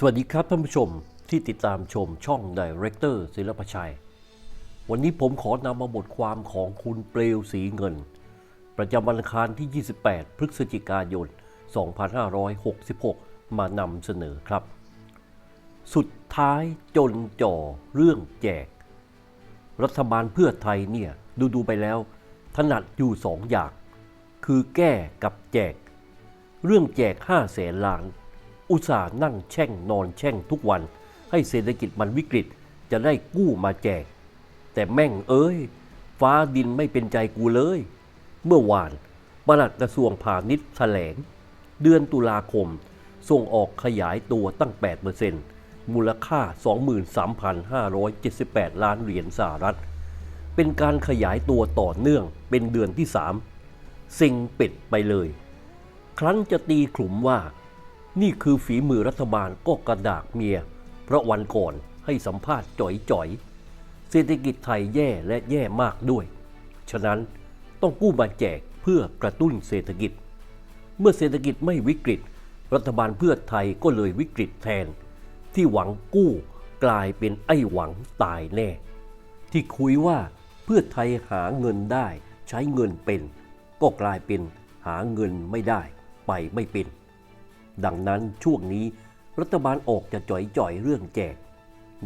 สวัสดีครับท่านผู้ชมที่ติดตามชมช่อง Director ศิลปชัย วันนี้ผมขอนำมาบทความของคุณเปลวสีเงิน ประจำวันอังคารที่ 28 พฤศจิกายน 2566 มานำเสนอครับ สุดท้ายจนจ่อเรื่องแจก รัฐบาลเพื่อไทยเนี่ย ดูดูๆไปแล้ว ถนัดอยู่สองอย่าง คือแก้กับแจก เรื่องแจก5้าแสนล้าน อุตส่าห์นั่งแช่งนอนแช่งทุกวัน ให้เศรษฐกิจมันวิกฤตจะได้กู้มาแจก แต่แม่งเอ้ย ฟ้าดินไม่เป็นใจกูเลย เมื่อวานปลัดกระทรวงพาณิชย์แถลง เดือนตุลาคม ส่งออกขยายตัวตั้ง 8%มูลค่า 23,578 ล้านเหรียญสหรัฐ เป็นการขยายตัวต่อเนื่องเป็นเดือนที่ 3 สิ่งเป็ดไปเลย ครั้นจะตีขลุ่มว่า นี่คือฝีมือรัฐบาลก็กระดากเมีย เพราะวันก่อนให้สัมภาษณ์จ่อยๆ เศรษฐกิจไทยแย่และแย่มากด้วย ฉะนั้นต้องกู้มาแจกเพื่อกระตุ้นเศรษฐกิจ เมื่อเศรษฐกิจไม่วิกฤต รัฐบาลเพื่อไทยก็เลยวิกฤตแทน ที่หวังกู้กลายเป็นไอ้หวังตายแน่ ที่คุยว่าเพื่อไทยหาเงินได้ ใช้เงินเป็น ก็กลายเป็นหาเงินไม่ได้ ไปไม่เป็น ดังนั้นช่วงนี้รัฐบาลออกจะจ่อยๆเรื่องแจก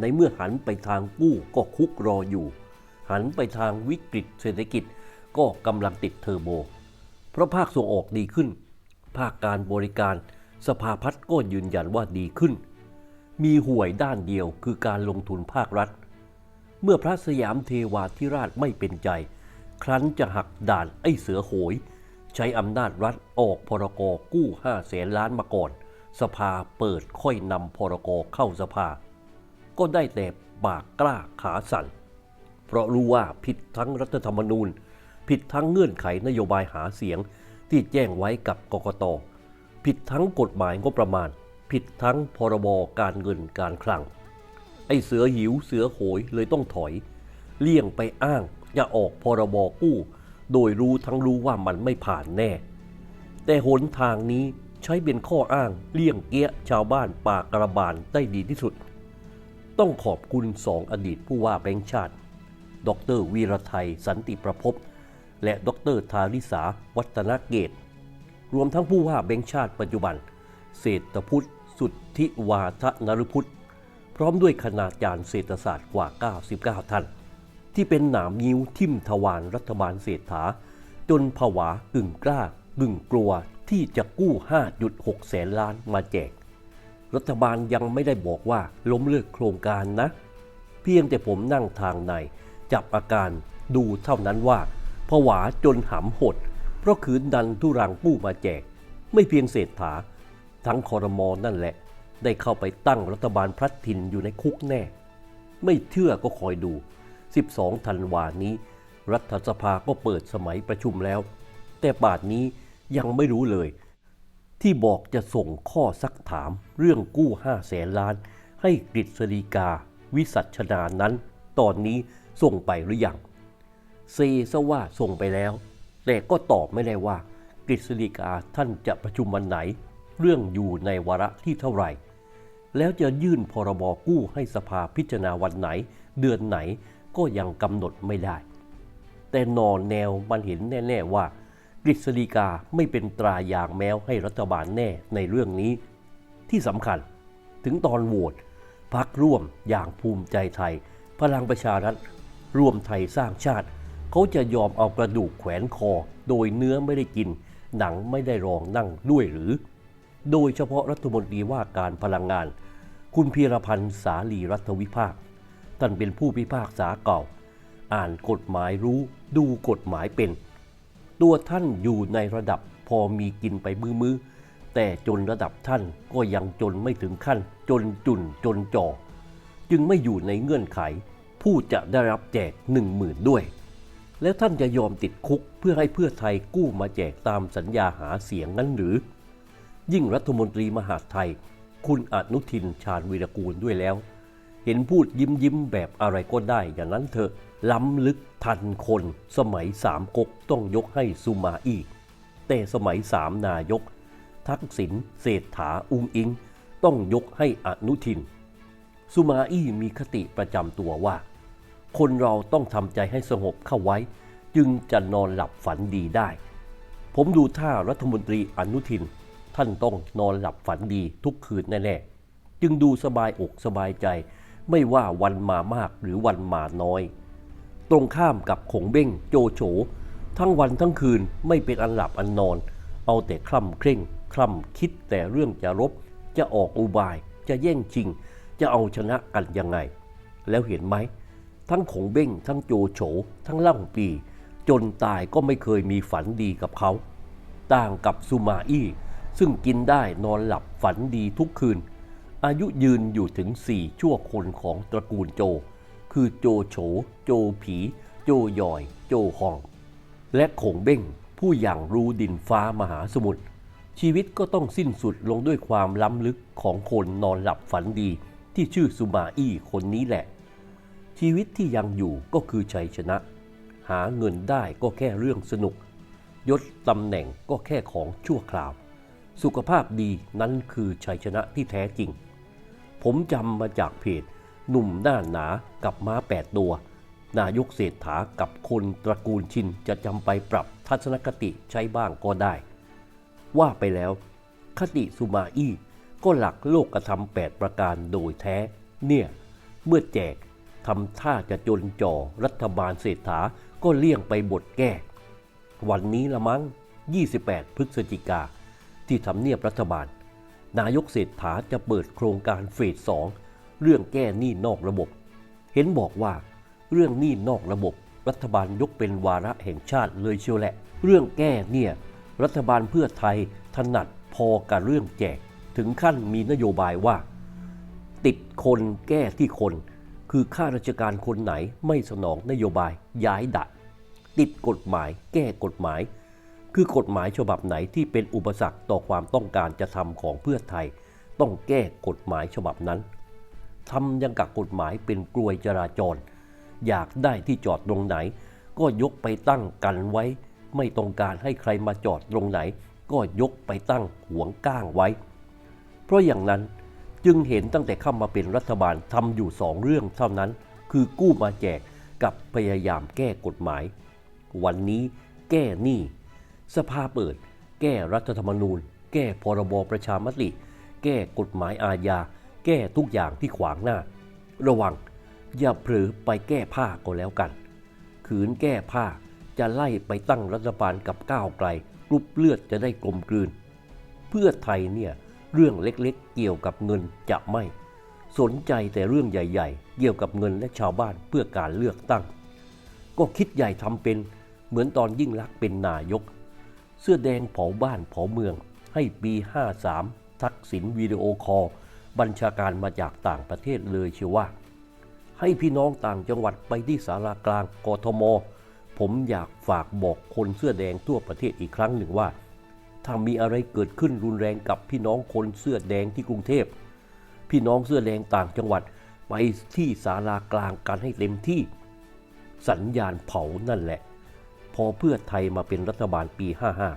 ในเมื่อหันไปทางกู้ก็คุกรออยู่ หันไปทางวิกฤตเศรษฐกิจก็กำลังติดเทอร์โบ เพราะภาคส่งออกดีขึ้น ภาคการบริการ สภาพัฒน์ก็ยืนยันว่าดีขึ้น มีห่วยด้านเดียวคือการลงทุนภาครัฐ เมื่อพระสยามเทวาธิราชไม่เป็นใจ ครั้นจะหักด่านไอ้เสือโหย ใช้อำนาจรัฐออกพรกกู้5แสนล้านมาก่อน สภาเปิดค่อยนำพรกเข้าสภา ก็ได้แต่ปากกล้าขาสั่น เพราะรู้ว่าผิดทั้งรัฐธรรมนูญ ผิดทั้งเงื่อนไขนโยบายหาเสียงที่แจ้งไว้กับกกต ผิดทั้งกฎหมายงบประมาณ ผิดทั้งพรบการเงินการคลัง ไอเสือหิวเสือโหยเลยต้องถอย เลี่ยงไปอ้างจะออกพรบกู้ โดยรู้ทั้งรู้ว่ามันไม่ผ่านแน่ แต่หนทางนี้ใช้เป็นข้ออ้างเลี่ยงเกี้ยชาวบ้านปากกระบาลได้ดีที่สุด ต้องขอบคุณสองอดีตผู้ว่าแบงค์ชาติ ดรวีรไทยสันติประพบ และดรธาริสาวัฒนเกต รวมทั้งผู้ว่าแบงค์ชาติปัจจุบัน เศรษฐพุทธสุทธิวาทนรพุทธ พร้อมด้วยคณาจารย์เศรษฐศาสตร์กว่า 99 ท่าน ที่เป็นหนามนิ้วทิ่มทวารรัฐบาลเศรษฐา จนผวากึ่งกล้ากึ่งกลัวที่จะกู้ 5.6 แสนล้านมาแจก รัฐบาลยังไม่ได้บอกว่าล้มเลิกโครงการนะ เพียงแต่ผมนั่งทางใน จับอาการดูเท่านั้นว่าผวาจนหำหด เพราะขืนดันทุรังกู้มาแจก ไม่เพียงเศรษฐา ทั้งคอรมอนั่นแหละ ได้เข้าไปตั้งรัฐบาลพลัดถิ่นอยู่ในคุกแน่ ไม่เชื่อก็คอยดู 12 ธันวานี้ รัฐสภาก็เปิดสมัยประชุมแล้ว แต่ปานนี้ยังไม่รู้เลย ที่บอกจะส่งข้อซักถามเรื่องกู้5แสนล้าน ให้กฤษฎีกา วิสัชนานั้น ตอนนี้ส่งไปหรือยังเซซะว่าส่งไปแล้ว แต่ก็ตอบไม่ได้ว่ากฤษฎีกาท่านจะประชุมวันไหน เรื่องอยู่ในวาระที่เท่าไหร่ แล้วจะยื่นพรบกู้ให้สภาพิจารณาวันไหน เดือนไหน ก็ยังกำหนดไม่ได้ แต่นอนแนวมันเห็นแน่ ๆว่ากฤษฎีกาไม่เป็นตรายางแมวให้รัฐบาลแน่ในเรื่องนี้ ที่สำคัญถึงตอนโหวตพักร่วมอย่างภูมิใจไทย พลังประชารัฐรวมไทยสร้างชาติ เขาจะยอมเอากระดูกแขวนคอ โดยเนื้อไม่ได้กิน หนังไม่ได้รองนั่งด้วยหรือ โดยเฉพาะรัฐมนตรีว่าการพลังงาน คุณพีรพันธ์สาลีรัฐวิภาค ท่านเป็นผู้พิพากษาเก่า อ่านกฎหมายรู้ดูกฎหมายเป็น ตัวท่านอยู่ในระดับพอมีกินไปมือๆแต่จนระดับท่านก็ยังจนไม่ถึงขั้น จนจุนจนจ่อจึงไม่อยู่ในเงื่อนไข ผู้จะได้รับแจกหนึ่งหมื่นด้วย แล้วท่านจะยอมติดคุกเพื่อให้เพื่อไทยกู้มาแจกตามสัญญาหาเสียงนั้นหรือ ยิ่งรัฐมนตรีมหาดไทย คุณอนุทินชาญวีรกูลด้วยแล้ว เห็นพูดยิ้มยิ้มแบบอะไรก็ได้ อย่างนั้นเถอะล้ำลึกทันคนสมัยสามก๊กต้องยกให้สุมาอี้แต่สมัยสามนายก ทักษิณเศรษฐาอุ้งอิง ต้องยกให้อนุทินสุมาอี้มีคติประจำตัวว่า คนเราต้องทำใจให้สงบเข้าไว้ จึงจะนอนหลับฝันดีได้ ผมดูท่ารัฐมนตรีอนุทิน ท่านต้องนอนหลับฝันดีทุกคืนแน่ๆจึงดูสบายอกสบายใจ ไม่ว่าวันมามากหรือวันมาน้อย ตรงข้ามกับขงเบ้งโจโฉ ทั้งวันทั้งคืนไม่เป็นอันหลับอันนอน เอาแต่คล่ำเคร่ง คล่ำคิดแต่เรื่องจะรบ จะออกอุบาย จะแย่งชิง จะเอาชนะกันยังไง แล้วเห็นไหม ทั้งขงเบ้ง ทั้งโจโฉ ทั้งล่ำปี จนตายก็ไม่เคยมีฝันดีกับเขา ต่างกับสุมาอี้ซึ่งกินได้นอนหลับฝันดีทุกคืน อายุยืนอยู่ถึงสี่ชั่วคนของตระกูลโจ คือโจโฉ โจผี โจยอย โจฮอง และขงเบ้งผู้อย่างรู้ดินฟ้ามหาสมุทรชีวิตก็ต้องสิ้นสุดลงด้วยความล้ำลึกของคนนอนหลับฝันดีที่ชื่อสุมาอี้คนนี้แหละ ชีวิตที่ยังอยู่ก็คือชัยชนะ หาเงินได้ก็แค่เรื่องสนุก ยศตำแหน่งก็แค่ของชั่วคราว สุขภาพดีนั้นคือชัยชนะที่แท้จริง ผมจำมาจากเพจหนุ่มหน้าหนากับม้าแปดตัว นายกเศรษฐากับคนตระกูลชินจะจำไปปรับทัศนคติใช้บ้างก็ได้ ว่าไปแล้ว คติสุมาอี้ก็หลักโลกกระทำแปดประการโดยแท้ เนี่ย เมื่อแจกทำท่าจะจนจ่อรัฐบาลเศรษฐาก็เลี่ยงไปบทแก้ วันนี้ละมั้ง 28 พฤศจิกาที่ทำเนียบรัฐบาล นายกเศรษฐาจะเปิดโครงการเฟสสองเรื่องแก้หนี้นอกระบบ เห็นบอกว่า เรื่องหนี้นอกระบบ รัฐบาลยกเป็นวาระแห่งชาติเลยเชียวแหละ เรื่องแก้เนี่ยรัฐบาลเพื่อไทยถนัดพอกับเรื่องแจก ถึงขั้นมีนโยบายว่า ติดคนแก้ที่คน คือข้าราชการคนไหนไม่สนองนโยบายย้ายดะติดกฎหมาย แก้กฎหมาย คือกฎหมายฉบับไหนที่เป็นอุปสรรคต่อความต้องการจะทำของเพื่อไทย ต้องแก้กฎหมายฉบับนั้นทำยังกับกฎหมายเป็นกลวยจราจร อยากได้ที่จอดตรงไหน ก็ยกไปตั้งกันไว้ ไม่ต้องการให้ใครมาจอดตรงไหน ก็ยกไปตั้งหวงก้างไว้ เพราะอย่างนั้นจึงเห็นตั้งแต่เข้ามาเป็นรัฐบาลทำอยู่สองเรื่องเท่านั้น คือกู้มาแจกกับพยายามแก้กฎหมาย วันนี้แก้หนี้ สภาเปิด แก้รัฐธรรมนูญ แก้พรบประชามติ แก้กฎหมายอาญา แก้ทุกอย่างที่ขวางหน้า ระวัง อย่าเผลอไปแก้ผ้าก็แล้วกัน ขืนแก้ผ้าจะไล่ไปตั้งรัฐบาลกับก้าวไกลกรุ๊ปเลือดจะได้กลมกลืน เพื่อไทยเนี่ยเรื่องเล็กๆ เกี่ยวกับเงินจะไม่ สนใจแต่เรื่องใหญ่ ๆ เกี่ยวกับเงินและชาวบ้านเพื่อการเลือกตั้ง ก็คิดใหญ่ทำเป็นเหมือนตอนยิ่งลักเป็นนายก เสื้อแดงเผาบ้านเผาเมือง ให้ปี 53 ทักษิณวิดีโอคอลบัญชาการมาจากต่างประเทศเลยเชียวว่า ให้พี่น้องต่างจังหวัดไปที่สารากลางกทม ผมอยากฝากบอกคนเสื้อแดงทั่วประเทศอีกครั้งหนึ่งว่า ถ้ามีอะไรเกิดขึ้นรุนแรงกับพี่น้องคนเสื้อแดงที่กรุงเทพ พี่น้องเสื้อแดงต่างจังหวัดไปที่ศาลากลางกันให้เต็มที่ สัญญาณเผานั่นแหละ พอเพื่อไทยมาเป็นรัฐบาลปี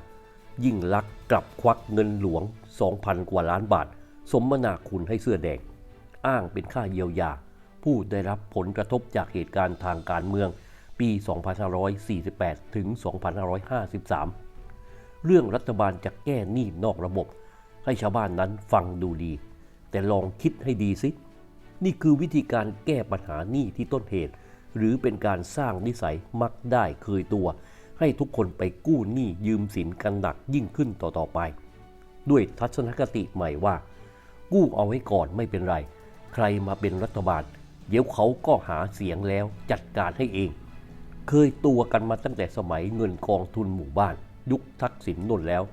55 ยิ่งลักษ์กลับควักเงินหลวง 2,000 กว่าล้านบาท สมนาคุณให้เสื้อแดง อ้างเป็นค่าเยียวยา ผู้ได้รับผลกระทบจากเหตุการณ์ทางการเมืองปี 2548 ถึง 2553 เรื่องรัฐบาลจะแก้หนี้นอกระบบ ให้ชาวบ้านนั้นฟังดูดี แต่ลองคิดให้ดีสิ นี่คือวิธีการแก้ปัญหาหนี้ที่ต้นเหตุ หรือเป็นการสร้างนิสัยมักได้เคยตัว ให้ทุกคนไปกู้หนี้ยืมสินกันหนักยิ่งขึ้นต่อๆไป ด้วยทัศนคติใหม่ว่า กู้เอาไว้ก่อนไม่เป็นไร ใครมาเป็นรัฐบาล เดี๋ยวเขาก็หาเสียงแล้วจัดการให้เอง เคยตัวกันมาตั้งแต่สมัยเงินกองทุนหมู่บ้าน ยุคทักษิณนนแล้ว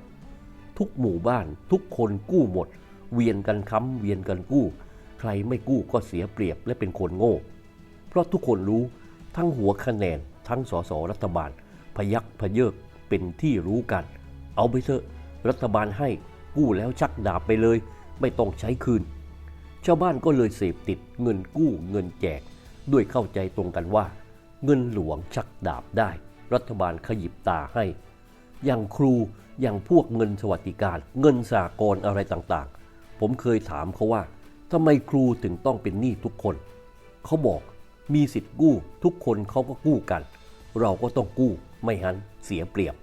ทุกหมู่บ้านทุกคนกู้หมด เวียนกันค้ำเวียนกันกู้ ใครไม่กู้ก็เสียเปรียบและเป็นคนโง่ เพราะทุกคนรู้ทั้งหัวคะแนนทั้งสสรัฐบาล พยักพเยิกเป็นที่รู้กัน เอาไปเถอะรัฐบาลให้กู้แล้วชักดาบไปเลย ไม่ต้องใช้คืน ชาวบ้านก็เลยเสพติดเงินกู้เงินแจก ด้วยเข้าใจตรงกันว่า เงินหลวงชักดาบได้ รัฐบาลขยิบตาให้ อย่างครูอย่างพวกเงินสวัสดิการ เงินสากลอะไรต่างๆ ผมเคยถามเขาว่าทำไมครูถึงต้องเป็นหนี้ทุกคน เขาบอก มีสิทธิ์กู้ ทุกคนเขาก็กู้กัน เราก็ต้องกู้ไม่หันเสียเปรียบ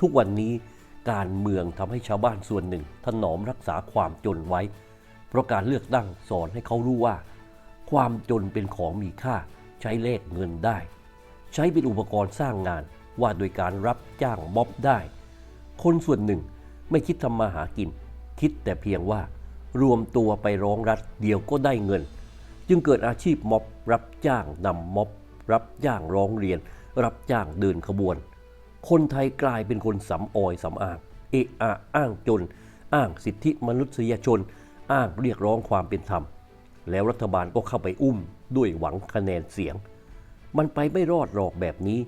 ทุกวันนี้การเมืองทำให้ชาวบ้านส่วนหนึ่งถนอมรักษาความจนไว้ เพราะการเลือกตั้งสอนให้เขารู้ว่า ความจนเป็นของมีค่าใช้แลกเงินได้ ใช้เป็นอุปกรณ์สร้างงานว่าโดยการรับจ้างม็อบได้ คนส่วนหนึ่งไม่คิดทำมาหากิน คิดแต่เพียงว่ารวมตัวไปร้องรัฐเดียวก็ได้เงิน จึงเกิดอาชีพม็อบ รับจ้างนำม็อบ รับจ้างร้องเรียน รับจ้างเดินขบวน คนไทยกลายเป็นคนสำออยสำอางเอะอะอ้างจน อ้างสิทธิมนุษยชน อ้างเรียกร้องความเป็นธรรม แล้วรัฐบาลก็เข้าไปอุ้มด้วยหวังคะแนนเสียง มันไปไม่รอดหรอกแบบนี้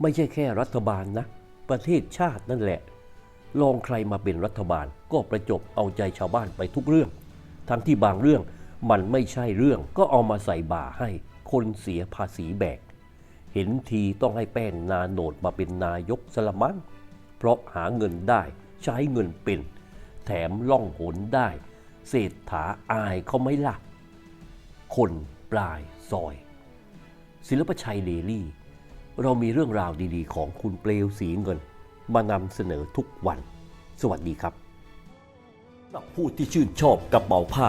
ไม่ใช่แค่รัฐบาลนะ ประเทศชาตินั่นแหละ ลองใครมาเป็นรัฐบาลก็ประจบเอาใจชาวบ้านไปทุกเรื่อง ทั้งที่บางเรื่อง มันไม่ใช่เรื่องก็เอามาใส่บ่าให้คนเสียภาษีแบก เห็นทีต้องให้แป้งนาโนดมาเป็นนายกสลมังเพราะหาเงินได้ใช้เงินเป็น แถมล่องหนได้ เศรษฐาอายเขาไม่ละคนปลายซอย ศิลปชัยเดลี่ เรามีเรื่องราวดีๆ ของคุณเปลวสีเงิน มานำเสนอทุกวัน สวัสดีครับสำหรับผู้ที่ชื่นชอบกระเป๋าผ้า